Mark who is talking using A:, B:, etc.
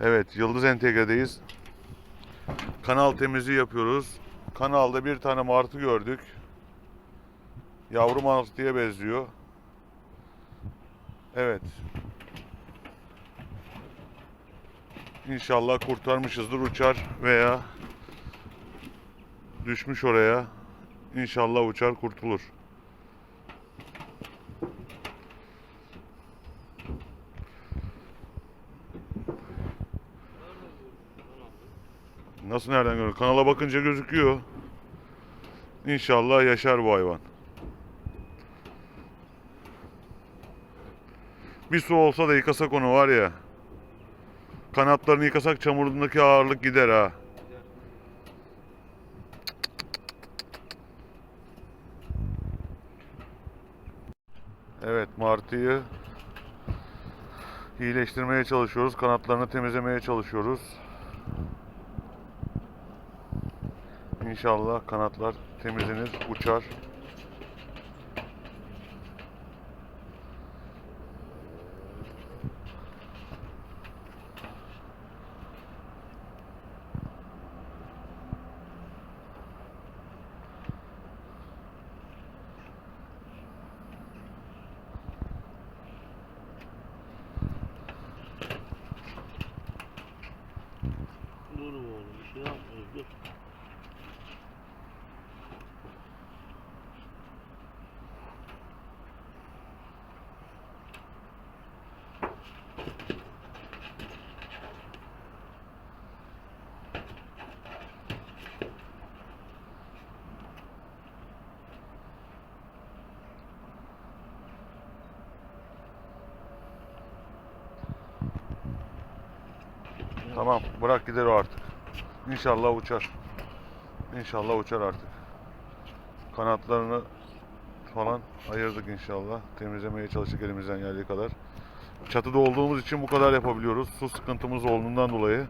A: Evet, Yıldız Entegre'deyiz. Kanal temizliği yapıyoruz. Kanalda bir tane martı gördük. Yavru martıya benziyor. Evet. İnşallah kurtarmışızdır uçar veya düşmüş oraya. İnşallah uçar kurtulur. Nasıl nereden görüyor? Kanala bakınca gözüküyor. İnşallah yaşar bu hayvan. Bir su olsa da yıkasak onu var ya. Kanatlarını yıkasak çamurundaki ağırlık gider ha. Evet Martı'yı iyileştirmeye çalışıyoruz. Kanatlarını temizlemeye çalışıyoruz. İnşallah kanatlar temizlenir, uçar.
B: Dur oğlum bir şey yapmıyoruz dur.
A: Tamam, bırak gider o artık. İnşallah uçar. İnşallah uçar artık. Kanatlarını falan ayırdık inşallah. Temizlemeye çalıştık elimizden geldiği kadar. Çatıda olduğumuz için bu kadar yapabiliyoruz. Su sıkıntımız olduğundan dolayı.